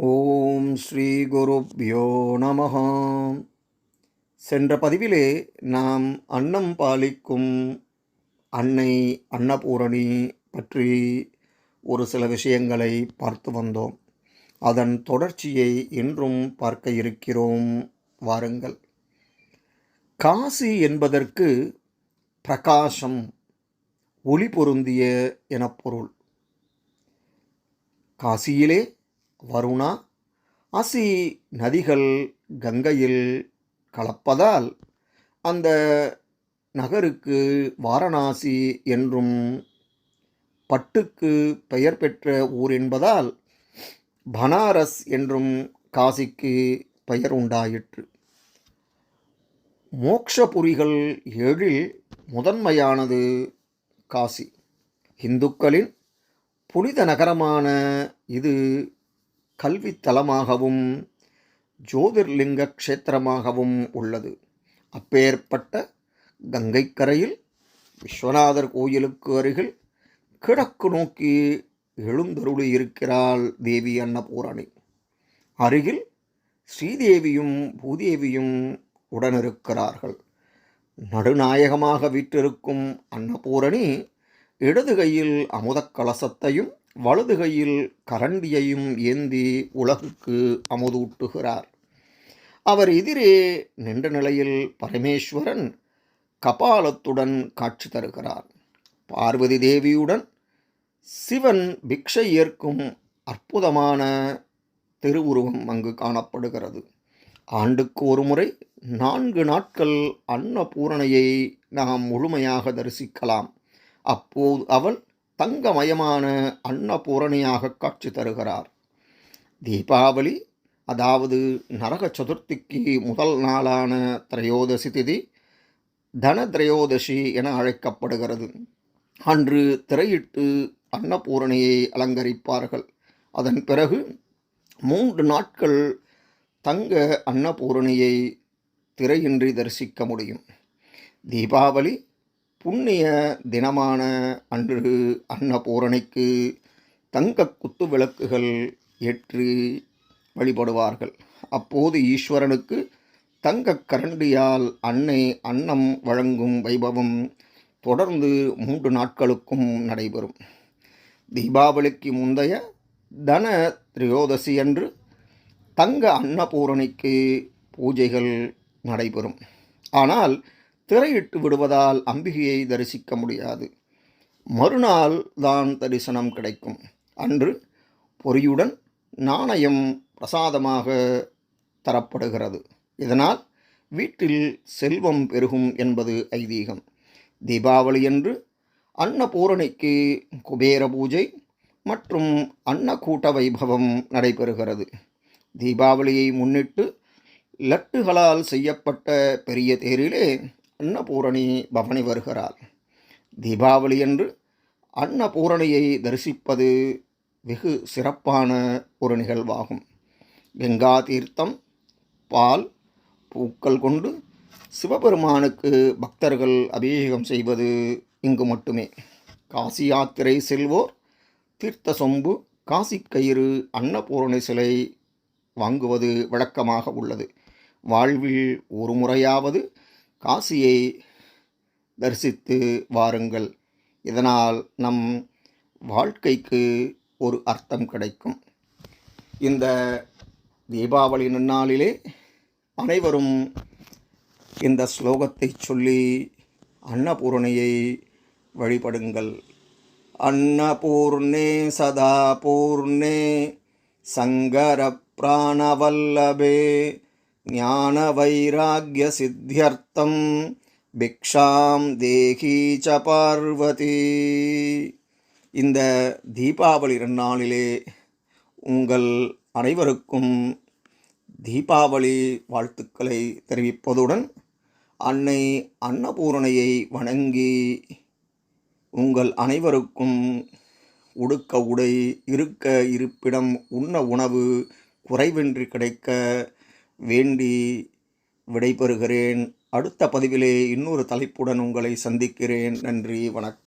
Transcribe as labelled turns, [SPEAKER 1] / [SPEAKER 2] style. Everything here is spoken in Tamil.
[SPEAKER 1] ஓம் ஸ்ரீ குருப்யோ நம சென்ற பதிவிலே நாம் அன்னம் பாலிக்கும் அன்னை அன்னபூரணி பற்றி ஒரு சில விஷயங்களை பார்த்து வந்தோம். அதன் தொடர்ச்சியை இன்றும் பார்க்க இருக்கிறோம். வாருங்கள். காசி என்பதற்கு பிரகாசம் ஒளி பொருந்திய என பொருள். காசியிலே வருணா? அசி நதிகள் கங்கையில் கலப்பதால் அந்த நகருக்கு வாரணாசி என்றும் பட்டுக்கு பெயர் பெற்ற ஊர் என்பதால் பனாரஸ் என்றும் காசிக்கு பெயர் உண்டாயிற்று. மோக்ஷபுரிகள் ஏழில் முதன்மையானது காசி. இந்துக்களின் புனித நகரமான இது கல்வித்தலமாகவும் ஜோதிர்லிங்க க்ஷேத்திரமாகவும் உள்ளது. அப்பேற்பட்ட கங்கைக்கரையில் விஸ்வநாதர் கோயிலுக்கு அருகில் கிழக்கு நோக்கி எழுந்தருளி இருக்கிறாள் தேவி அன்னபூரணி. அருகில் ஸ்ரீதேவியும் பூதேவியும் உடனிருக்கிறார்கள். நடுநாயகமாக வீற்றிருக்கும் அன்னபூரணி இடது கையில் அமுதக் கலசத்தையும் வலது கையில் கரண்டியையும் ஏந்தி உலகுக்கு அமுதூட்டுகிறார். அவர் எதிரே நின்ற நிலையில் பரமேஸ்வரன் கபாலத்துடன் காட்சி தருகிறார். பார்வதி தேவியுடன் சிவன் பிக்ஷை ஏற்கும் அற்புதமான திருவுருவம் அங்கு காணப்படுகிறது. ஆண்டுக்கு ஒரு முறை நான்கு நாட்கள் அன்னபூரணையை நாம் முழுமையாக தரிசிக்கலாம். அப்போது அவள் தங்கமயமான அன்னபூரணியாக காட்சி தருகிறார். தீபாவளி அதாவது நரக சதுர்த்திக்கு முதல் நாளான திரையோதசி திதி தன திரையோதசி என அழைக்கப்படுகிறது. அன்று திரையிட்டு அன்னபூரணியை அலங்கரிப்பார்கள். அதன் பிறகு மூன்று நாட்கள் தங்க அன்னபூரணியை திரையின்றி தரிசிக்க முடியும். தீபாவளி புண்ணிய தினமான அன்று அன்னபூரணிக்கு தங்க குத்து விளக்குகள் ஏற்றி வழிபடுவார்கள். அப்போது ஈஸ்வரனுக்கு தங்க கரண்டியால் அன்னை அன்னம் வழங்கும் வைபவம் தொடர்ந்து மூன்று நாட்களுக்கும் நடைபெறும். தீபாவளிக்கு முந்தைய தன திரையோதசி அன்று தங்க அன்னபூரணிக்கு பூஜைகள் நடைபெறும். ஆனால் திரையிட்டு விடுவதால் அம்பிகையை தரிசிக்க முடியாது. மறுநாள் தான் தரிசனம் கிடைக்கும். அன்று பொறியுடன் நாணயம் பிரசாதமாக தரப்படுகிறது. இதனால் வீட்டில் செல்வம் பெருகும் என்பது ஐதீகம். தீபாவளி அன்று அன்னபூரணிக்கு குபேர பூஜை மற்றும் அன்னக்கூட்ட வைபவம் நடைபெறுகிறது. தீபாவளியை முன்னிட்டு லட்டுகளால் செய்யப்பட்ட பெரிய தேரிலே அன்னபூரணி பவனி வருகிறாள். தீபாவளியன்று அன்னபூரணியை தரிசிப்பது வெகு சிறப்பான ஒரு நிகழ்வாகும். கங்கா தீர்த்தம் பால் பூக்கள் கொண்டு சிவபெருமானுக்கு பக்தர்கள் அபிஷேகம் செய்வது இங்கு மட்டுமே. காசி யாத்திரை செல்வோர் தீர்த்த சொம்பு காசி கயிறு அன்னபூரணி சிலை வாங்குவது வழக்கமாக உள்ளது. வாழ்வில் ஒரு முறையாவது காசியை தரிசித்து வாருங்கள். இதனால் நம் வாழ்க்கைக்கு ஒரு அர்த்தம் கிடைக்கும். இந்த தீபாவளி நன்னாளிலே அனைவரும் இந்த ஸ்லோகத்தை சொல்லி அன்னபூரணையை வழிபடுங்கள். அன்னபூர்ணே சதா பூர்ணே சங்கர பிராணவல்லபே ज्ञानवैराग्यसिद्ध्यर्थं பிக்ஷாம் தேகி ச பார்வதி இந்த தீபாவளி நாளிலே உங்கள் அனைவருக்கும் தீபாவளி வாழ்த்துக்களை தெரிவிப்பதுடன் அன்னை அன்னபூரணையை வணங்கி உங்கள் அனைவருக்கும் உடுக்க உடை இருக்க இருப்பிடம் உண்ண உணவு குறைவின்றி கிடைக்க வேண்டி விடைபெறுகிறேன். அடுத்த பதிவிலே இன்னொரு தலைப்புடன் உங்களை சந்திக்கிறேன். நன்றி வணக்கம்.